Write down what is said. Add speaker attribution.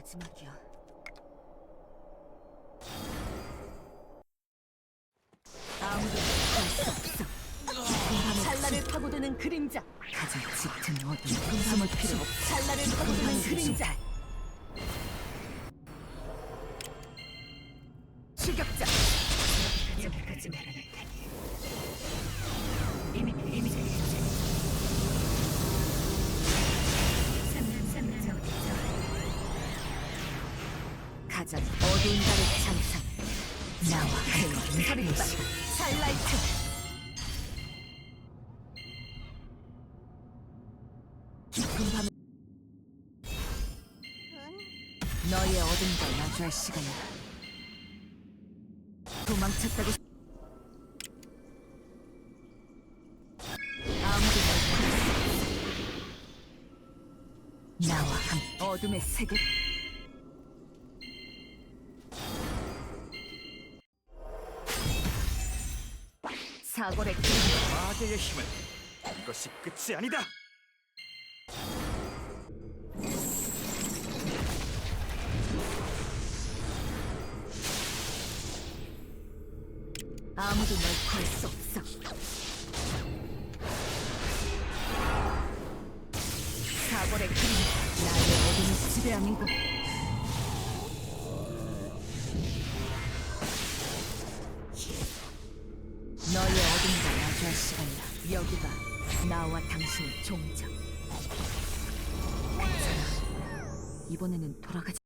Speaker 1: 마지막이야. 아무도 할수 없어. 찰나를 파고드는 그림자. 가장 짙은 어둠. 숨을 필요 없어. 찰나를 파고드는 그림자. 추격자. 여기까지 말아낼 테니. 이미 이미 가장 어두운 달의 찬상 나와 소리를 빠 찰라이트. 깊은 밤에 너의 어둠 걸 마주할 시간이야 도망쳤다고 아무도 널 나와 함께 어둠의 세계 그림
Speaker 2: 마계의 힘은 이것이 끝이 아니다.
Speaker 1: 아무도 널 구할 수 없어 그림 나의 어둠을 지배하는 곳 너의 어둠과 마주할 시간이다. 여기가 나와 당신의 괜찮아 이번에는 돌아가지